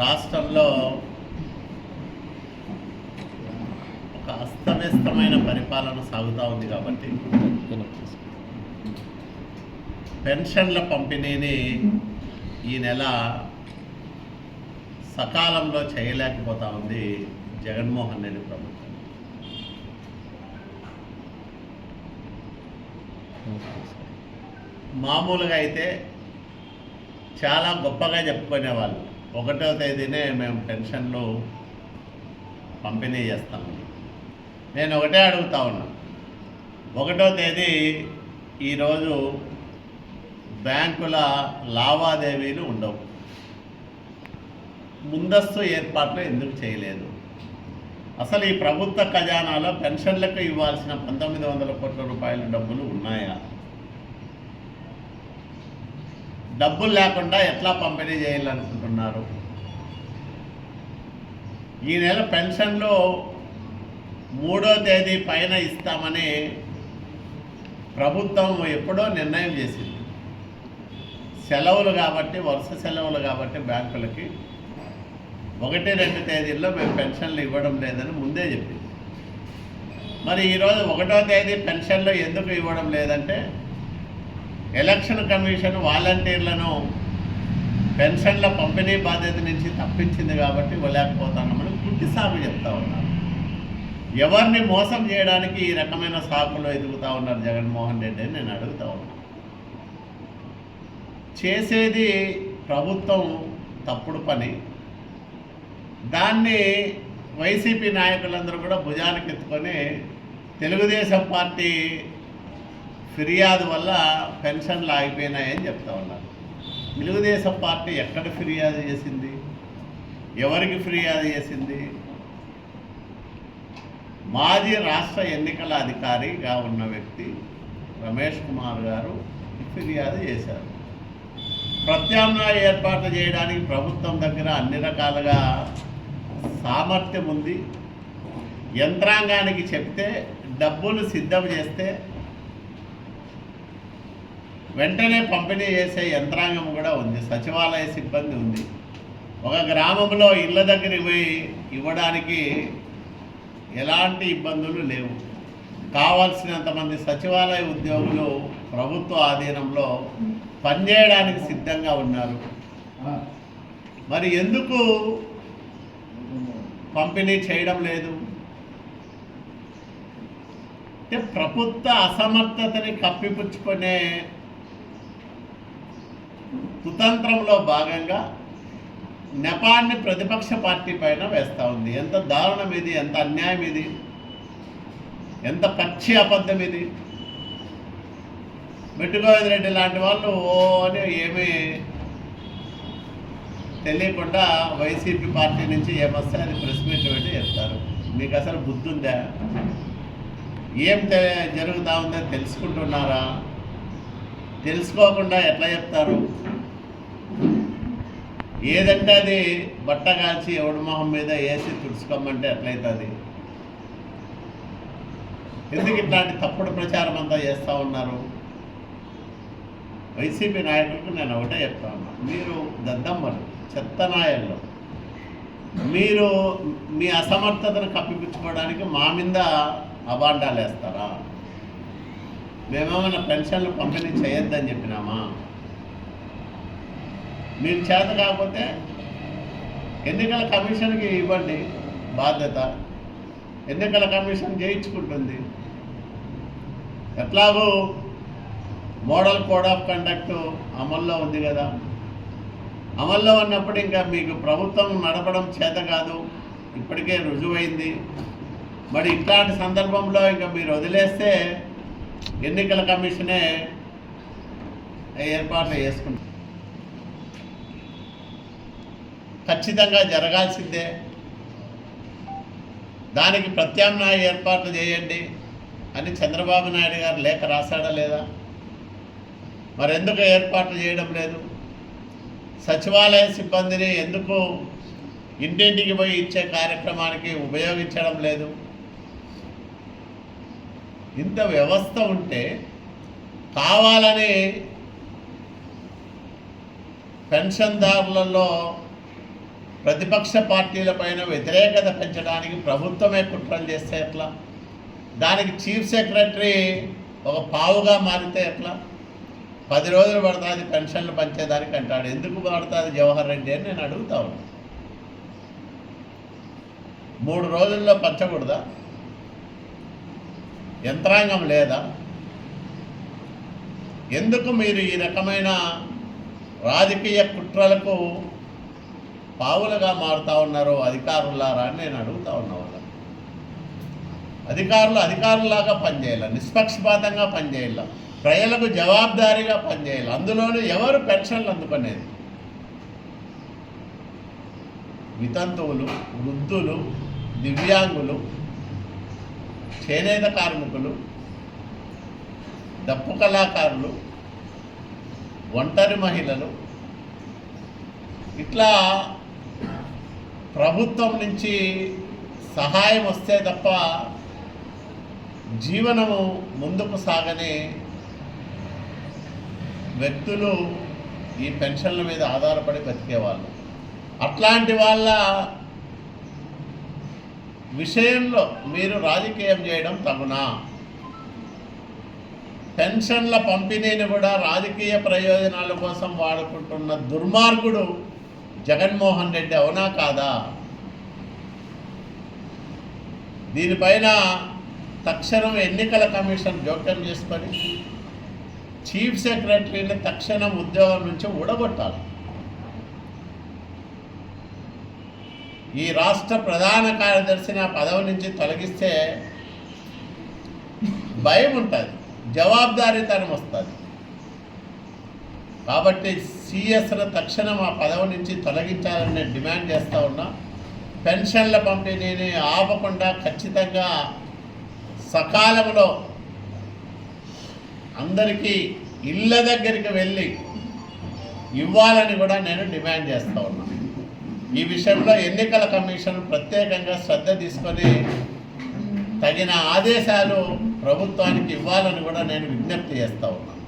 రాష్ట్రంలో ఒక అస్తవ్యస్తమైన పరిపాలన సాగుతూ ఉంది కాబట్టి పెన్షన్ల పంపిణీని ఈ నెల సకాలంలో చేయలేకపోతా ఉంది జగన్మోహన్ రెడ్డి ప్రభుత్వం. మామూలుగా అయితే చాలా గొప్పగా చెప్పుకునేవాళ్ళు. ఒకటో తేదీనే మేము పెన్షన్లు పంపిణీ చేస్తాము. నేను ఒకటే అడుగుతా ఉన్నా. ఒకటో తేదీ ఈరోజు బ్యాంకుల లావాదేవీలు ఉండవు. ముందస్తు ఏర్పాట్లు ఎందుకు చేయలేదు? అసలు ఈ ప్రభుత్వ ఖజానాలో పెన్షన్లకు ఇవ్వాల్సిన పంతొమ్మిది వందల కోట్ల రూపాయల డబ్బులు ఉన్నాయా? డబ్బులు లేకుండా ఎట్లా పంపిణీ చేయాలనుకుంటున్నారు? ఈ నెల పెన్షన్లో మూడో తేదీ పైన ఇస్తామని ప్రభుత్వం ఎప్పుడో నిర్ణయం చేసింది. సెలవులు కాబట్టి వరుస సెలవులు కాబట్టి బ్యాంకులకి ఒకటి రెండు తేదీల్లో మేము పెన్షన్లు ఇవ్వడం లేదని ముందే చెప్పింది. మరి ఈరోజు ఒకటో తేదీ పెన్షన్లు ఎందుకు ఇవ్వడం లేదంటే ఎలక్షన్ కమిషన్ వాలంటీర్లను పెన్షన్ల పంపిణీ బాధ్యత నుంచి తప్పించింది కాబట్టి ఇవ్వలేకపోతున్నామని గుడ్డి సాగు చెప్తా ఉన్నారు. ఎవరిని మోసం చేయడానికి ఈ రకమైన సాకులు ఎదుగుతా ఉన్నారు జగన్మోహన్ రెడ్డి అని నేను అడుగుతా ఉన్నాను చేసేది ప్రభుత్వం తప్పుడు పని. దాన్ని వైసీపీ నాయకులందరూ కూడా భుజానికి ఎత్తుకొని తెలుగుదేశం పార్టీ ఫిర్యాదు వల్ల పెన్షన్లు ఆగిపోయినాయని చెప్తా ఉన్నారు. తెలుగుదేశం పార్టీ ఎక్కడ ఫిర్యాదు చేసింది? ఎవరికి ఫిర్యాదు చేసింది? మాజీ రాష్ట్ర ఎన్నికల అధికారిగా ఉన్న వ్యక్తి రమేష్ కుమార్ గారు ఫిర్యాదు చేశారు. ప్రత్యామ్నాయ ఏర్పాట్లు చేయడానికి ప్రభుత్వం దగ్గర అన్ని రకాలుగా సామర్థ్యం ఉంది. యంత్రాంగానికి చెప్తే డబ్బులు సిద్ధం చేస్తే వెంటనే పంపిణీ చేసే యంత్రాంగం కూడా ఉంది. సచివాలయ సిబ్బంది ఉంది. ఒక గ్రామంలో ఇళ్ళ దగ్గరికి పోయి ఇవ్వడానికి ఎలాంటి ఇబ్బందులు లేవు. కావాల్సినంత మంది సచివాలయ ఉద్యోగులు ప్రభుత్వ ఆధీనంలో పనిచేయడానికి సిద్ధంగా ఉన్నారు. మరి ఎందుకు పంపిణీ చేయడం లేదు? అంటే ప్రభుత్వ అసమర్థతని కప్పిపుచ్చుకునే కుతంత్రంలో భాగంగా నెపాన్ని ప్రతిపక్ష పార్టీ పైన వేస్తూ ఉంది. ఎంత దారుణం ఇది? ఎంత అన్యాయం ఇది? ఎంత పచ్చి అబద్ధం ఇది? మెట్టుగోవింద రెడ్డి లాంటి వాళ్ళు ఓ అని ఏమీ తెలియకుండా వైసీపీ పార్టీ నుంచి ఏమొస్తే అది ప్రెస్ మీట్ పెట్టి చెప్తారు. మీకు అసలు బుద్ధి ఏం తె జరుగుతూ ఉందో తెలుసుకుంటున్నారా? తెలుసుకోకుండా ఎట్లా చెప్తారు? ఏదంటే అది బట్ట కాల్చి ఎవడి మొహం మీద వేసి తుడుచుకోమంటే ఎట్లయితుంది? ఎందుకు ఇట్లాంటి తప్పుడు ప్రచారం అంతా చేస్తూ ఉన్నారు? వైసీపీ నాయకులకు నేను ఒకటే చెప్తా ఉన్నా. మీరు దద్దమ్మలు చెత్త నాయకులు మీరు మీ అసమర్థతను కప్పిపుచ్చుకోవడానికి మా మీద అబాండాలు వేస్తారా మేమేమైనా పెన్షన్లు పంపిణీ చేయొద్దని చెప్పినామా? మీరు చేత కాకపోతే ఎన్నికల కమిషన్కి ఇవ్వండి బాధ్యత. ఎన్నికల కమిషన్ చేయించుకుంటుంది. ఎట్లాగో మోడల్ కోడ్ ఆఫ్ కండక్ట్ అమల్లో ఉంది కదా. అమల్లో ఉన్నప్పుడు ఇంకా మీకు ప్రభుత్వం నడపడం చేత కాదు. ఇప్పటికే రుజువైంది. మరి ఇట్లాంటి సందర్భంలో ఇంకా మీరు వదిలేస్తే ఎన్నికల కమిషనే ఏర్పాట్లు చేసుకుంటారు ఖచ్చితంగా జరగాల్సిందే. దానికి ప్రత్యామ్నాయ ఏర్పాట్లు చేయండి అని చంద్రబాబు నాయుడు గారు లేఖ రాశాడా లేదా? మరి ఎందుకు ఏర్పాట్లు చేయడం లేదు? సచివాలయ సిబ్బందిని ఎందుకు ఇంటింటికి పోయి ఇచ్చే కార్యక్రమానికి ఉపయోగించడం లేదు? ఇంత వ్యవస్థ ఉంటే కావాలని పెన్షన్దారులలో ప్రతిపక్ష పార్టీలపైన వ్యతిరేకత పెంచడానికి ప్రభుత్వమే కుట్రలు చేస్తే ఎట్లా? దానికి చీఫ్ సెక్రటరీ ఒక పావుగా మారితే ఎట్లా? పది రోజులు పడుతుంది పెన్షన్లు పంచేదానికి అంటాడు. ఎందుకు పడుతుంది జవహర్ రెడ్డి అని నేను అడుగుతా ఉన్నా. మూడు రోజుల్లో పంచకూడదా? యంత్రాంగం లేదా? ఎందుకు మీరు ఈ రకమైన రాజకీయ కుట్రలకు పావులుగా మారుతా ఉన్నారో అధికారులారా అని నేను అడుగుతా ఉన్నా వాళ్ళని. అధికారులు అధికారులాగా పనిచేయాలి నిష్పక్షపాతంగా పనిచేయాలి ప్రజలకు జవాబుదారీగా పనిచేయాలి అందులోనూ ఎవరు పెన్షన్లు అందుకునేది? వితంతువులు వృద్ధులు దివ్యాంగులు చేనేత కార్మికులు దప్పు కళాకారులు ఒంటరి మహిళలు ఇట్లా ప్రభుత్వం నుంచి సహాయం వస్తే తప్ప జీవనము ముందుకు సాగని వ్యక్తులు ఈ పెన్షన్ల మీద ఆధారపడి బతికేవాళ్ళు అట్లాంటి వాళ్ళ విషయంలో మీరు రాజకీయం చేయడం తగునా? పెన్షన్ల పంపిణీని కూడా రాజకీయ ప్రయోజనాల కోసం వాడుకుంటున్న దుర్మార్గుడు జగన్మోహన్ రెడ్డి అవునా కాదా? దీనిపైన తక్షణం ఎన్నికల కమిషన్ జోక్యం చేసుకొని చీఫ్ సెక్రటరీని తక్షణం ఉద్యోగం నుంచి ఊడగొట్టాలి. ఈ రాష్ట్ర ప్రధాన కార్యదర్శిని ఆ పదవి నుంచి తొలగిస్తే భయం ఉంటుంది జవాబుదారీతనం వస్తుంది. కాబట్టి సిఎస్ను తక్షణం ఆ పదవి నుంచి తొలగించాలని నేను డిమాండ్ చేస్తూ ఉన్నా. పెన్షన్ల పంపిణీని ఆపకుండా ఖచ్చితంగా సకాలంలో అందరికీ ఇళ్ళ దగ్గరికి వెళ్ళి ఇవ్వాలని కూడా నేను డిమాండ్ చేస్తూ ఉన్నా. ఈ విషయంలో ఎన్నికల కమిషన్ ప్రత్యేకంగా శ్రద్ధ తీసుకొని తగిన ఆదేశాలు ప్రభుత్వానికి ఇవ్వాలని కూడా నేను విజ్ఞప్తి చేస్తూ ఉన్నాను